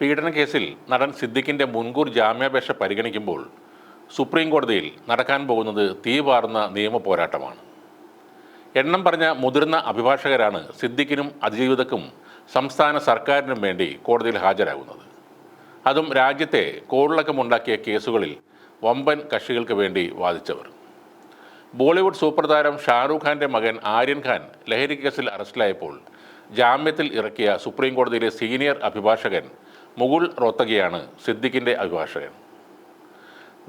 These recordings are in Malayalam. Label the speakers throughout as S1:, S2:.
S1: പീഡന കേസിൽ നടൻ സിദ്ദിഖിന്റെ മുൻകൂർ ജാമ്യാപേക്ഷ പരിഗണിക്കുമ്പോൾ സുപ്രീം കോടതിയിൽ നടക്കാൻ പോകുന്നത് തീപാർന്ന നിയമ പോരാട്ടമാണ്. എണ്ണം പറഞ്ഞ മുതിർന്ന അഭിഭാഷകരാണ് സിദ്ദിഖിനും അതിജീവിതക്കും സംസ്ഥാന സർക്കാരിനും വേണ്ടി കോടതിയിൽ ഹാജരാകുന്നത്. അതും രാജ്യത്തെ കോളിളക്കമുണ്ടാക്കിയ കേസുകളിൽ വമ്പൻ കക്ഷികൾക്ക് വേണ്ടി വാദിച്ചവർ. ബോളിവുഡ് സൂപ്പർ താരം ഷാറൂഖ് ഖാന്റെ മകൻ ആര്യൻ ഖാൻ ലഹരി കേസിൽ അറസ്റ്റിലായപ്പോൾ ജാമ്യത്തിൽ ഇറക്കിയ സുപ്രീം കോടതിയിലെ സീനിയർ അഭിഭാഷകൻ മുകുൾ റോത്തകിയാണ് സിദ്ദിഖിന്റെ അഭിഭാഷകൻ.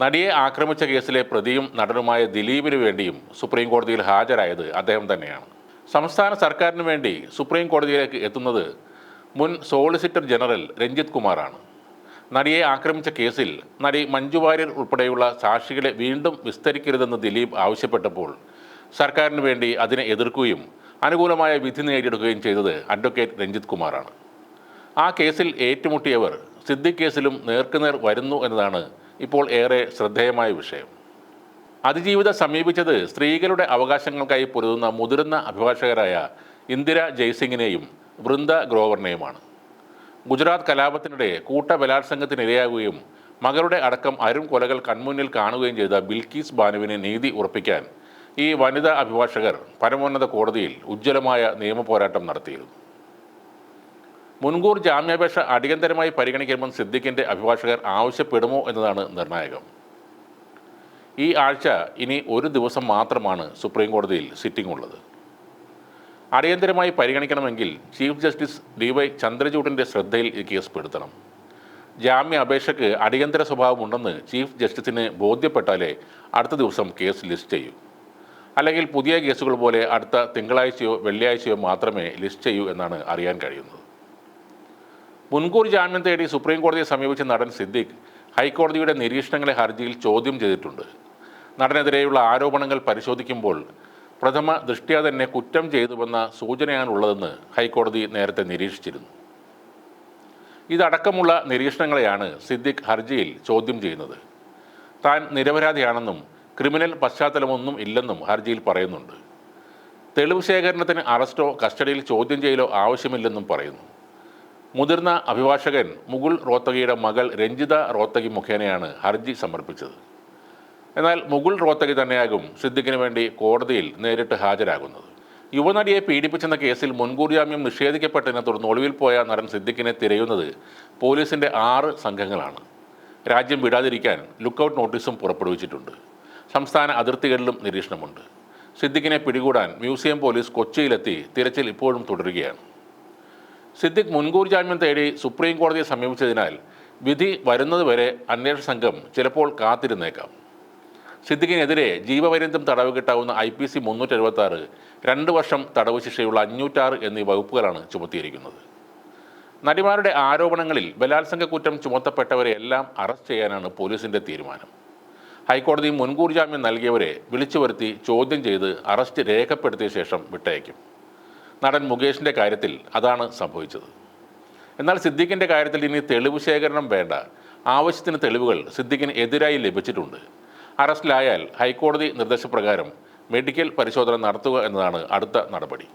S1: നടിയെ ആക്രമിച്ച കേസിലെ പ്രതിയും നടനുമായ ദിലീപിന് വേണ്ടിയും സുപ്രീം കോടതിയിൽ ഹാജരായത് അദ്ദേഹം തന്നെയാണ്. സംസ്ഥാന സർക്കാരിന് വേണ്ടി സുപ്രീം കോടതിയിലേക്ക് എത്തുന്നത് മുൻ സോളിസിറ്റർ ജനറൽ രഞ്ജിത് കുമാറാണ്. നടിയെ ആക്രമിച്ച കേസിൽ നടി മഞ്ജു വാര്യർ ഉൾപ്പെടെയുള്ള സാക്ഷികളെ വീണ്ടും വിസ്തരിക്കരുതെന്ന് ദിലീപ് ആവശ്യപ്പെട്ടപ്പോൾ സർക്കാരിന് വേണ്ടി അതിനെ എതിർക്കുകയും അനുകൂലമായ വിധി നേടിയെടുക്കുകയും ചെയ്തത് അഡ്വക്കേറ്റ് രഞ്ജിത് കുമാറാണ്. ആ കേസിൽ ഏറ്റുമുട്ടിയവർ സിദ്ദിഖ് കേസിലും നേർക്കുനേർ വരുന്നു എന്നതാണ് ഇപ്പോൾ ഏറെ ശ്രദ്ധേയമായ വിഷയം. അതിജീവിത സമീപിച്ചത് സ്ത്രീകളുടെ അവകാശങ്ങൾക്കായി പൊരുതുന്ന മുതിർന്ന അഭിഭാഷകരായ ഇന്ദിര ജയ്സിംഗിനെയും വൃന്ദ ഗ്രോവറിനെയുമാണ് ഗുജറാത്ത് കലാപത്തിനിടെ കൂട്ട ബലാത്സംഗത്തിനിരയാകുകയും മകളുടെ അടക്കം അരും കൊലകൾ കൺമുന്നിൽ കാണുകയും ചെയ്ത ബിൽക്കീസ് ബാനുവിന് നീതി ഉറപ്പിക്കാൻ ഈ വനിതാ അഭിഭാഷകർ പരമോന്നത കോടതിയിൽ ഉജ്ജ്വലമായ നിയമ പോരാട്ടം നടത്തിയിരുന്നു. മുൻകൂർ ജാമ്യാപേക്ഷ അടിയന്തരമായി പരിഗണിക്കുമ്പോൾ സിദ്ദിഖിന്റെ അഭിഭാഷകർ ആവശ്യപ്പെടുമോ എന്നതാണ് നിർണായകം. ഈ ആഴ്ച ഇനി ഒരു ദിവസം മാത്രമാണ് സുപ്രീം കോടതിയിൽ സിറ്റിംഗ് ഉള്ളത്. അടിയന്തരമായി പരിഗണിക്കണമെങ്കിൽ ചീഫ് ജസ്റ്റിസ് ഡി വൈ ചന്ദ്രചൂഡിന്റെ ശ്രദ്ധയിൽ ഈ കേസ് പെടുത്തണം. ജാമ്യ അപേക്ഷയ്ക്ക് അടിയന്തര സ്വഭാവമുണ്ടെന്ന് ചീഫ് ജസ്റ്റിസിന് ബോധ്യപ്പെട്ടാലേ അടുത്ത ദിവസം കേസ് ലിസ്റ്റ് ചെയ്യൂ. അല്ലെങ്കിൽ പുതിയ കേസുകൾ പോലെ അടുത്ത തിങ്കളാഴ്ചയോ വെള്ളിയാഴ്ചയോ മാത്രമേ ലിസ്റ്റ് ചെയ്യൂ എന്നാണ് അറിയാൻ കഴിയുന്നത്. മുൻകൂർ ജാമ്യം തേടി സുപ്രീം കോടതിയെ സമീപിച്ച നടൻ സിദ്ദിഖ് ഹൈക്കോടതിയുടെ നിരീക്ഷണങ്ങളെ ഹർജിയിൽ ചോദ്യം ചെയ്തിട്ടുണ്ട്. നടനെതിരെയുള്ള ആരോപണങ്ങൾ പരിശോധിക്കുമ്പോൾ പ്രഥമ ദൃഷ്ട്യാ തന്നെ കുറ്റം ചെയ്തുവെന്ന സൂചനയാണുള്ളതെന്ന് ഹൈക്കോടതി നേരത്തെ നിരീക്ഷിച്ചിരുന്നു. ഇതടക്കമുള്ള നിരീക്ഷണങ്ങളെയാണ് സിദ്ദിഖ് ഹർജിയിൽ ചോദ്യം ചെയ്യുന്നത്. താൻ നിരപരാധിയാണെന്നും ക്രിമിനൽ പശ്ചാത്തലമൊന്നും ഇല്ലെന്നും ഹർജിയിൽ പറയുന്നുണ്ട്. തെളിവ് ശേഖരണത്തിന് അറസ്റ്റോ കസ്റ്റഡിയിൽ ചോദ്യം ചെയ്യലോ ആവശ്യമില്ലെന്നും പറയുന്നു. മുതിർന്ന അഭിഭാഷകൻ മുകുൾ റോത്തകിയുടെ മകൾ രഞ്ജിത റോത്തകി മുഖേനയാണ് ഹർജി സമർപ്പിച്ചത്. എന്നാൽ മുകുൾ റോത്തകി തന്നെയാകും സിദ്ദിഖിന് വേണ്ടി കോടതിയിൽ നേരിട്ട് ഹാജരാകുന്നത്. യുവനടിയെ പീഡിപ്പിച്ചെന്ന കേസിൽ മുൻകൂർ ജാമ്യം നിഷേധിക്കപ്പെട്ടതിനെ തുടർന്ന് ഒളിവിൽ പോയ നടൻ സിദ്ദിഖിനെ തിരയുന്നത് പോലീസിന്റെ ആറ് സംഘങ്ങളാണ്. രാജ്യം വിടാതിരിക്കാൻ ലുക്കൌട്ട് നോട്ടീസും പുറപ്പെടുവിച്ചിട്ടുണ്ട്. സംസ്ഥാന അതിർത്തികളിലും നിരീക്ഷണമുണ്ട്. സിദ്ദിഖിനെ പിടികൂടാൻ മ്യൂസിയം പോലീസ് കൊച്ചിയിലെത്തി തിരച്ചിൽ ഇപ്പോഴും തുടരുകയാണ്. സിദ്ദിഖ് മുൻകൂർ ജാമ്യം തേടി സുപ്രീം കോടതിയെ സമീപിച്ചതിനാൽ വിധി വരുന്നതുവരെ അന്വേഷണ സംഘം ചിലപ്പോൾ കാത്തിരുന്നേക്കാം. സിദ്ദിഖിനെതിരെ ജീവപര്യന്തം തടവ് കിട്ടാവുന്ന ഐ പി സി മുന്നൂറ്റി എഴുപത്തി ആറ് രണ്ട് വർഷം തടവ് ശിക്ഷയുള്ള അഞ്ഞൂറ്റാറ് എന്നീ വകുപ്പുകളാണ് ചുമത്തിയിരിക്കുന്നത്. നടിമാരുടെ ആരോപണങ്ങളിൽ ബലാത്സംഗ കുറ്റം ചുമത്തപ്പെട്ടവരെ എല്ലാം അറസ്റ്റ് ചെയ്യാനാണ് പോലീസിന്റെ തീരുമാനം. ഹൈക്കോടതി മുൻകൂർ ജാമ്യം നൽകിയവരെ വിളിച്ചു വരുത്തി ചോദ്യം ചെയ്ത് അറസ്റ്റ് രേഖപ്പെടുത്തിയ ശേഷം വിട്ടയക്കും. നടൻ മുകേഷിന്റെ കാര്യത്തിൽ അതാണ് സംഭവിച്ചത്. എന്നാൽ സിദ്ദീഖിന്റെ കാര്യത്തിൽ ഇനി തെളിവ് ശേഖരണം വേണ്ട. ആവശ്യത്തിന് തെളിവുകൾ സിദ്ദീഖിന് എതിരായി ലഭിച്ചിട്ടുണ്ട്. അറസ്റ്റിലായാൽ ഹൈക്കോടതി നിർദ്ദേശപ്രകാരം മെഡിക്കൽ പരിശോധന നടത്തുക എന്നതാണ് അടുത്ത നടപടി.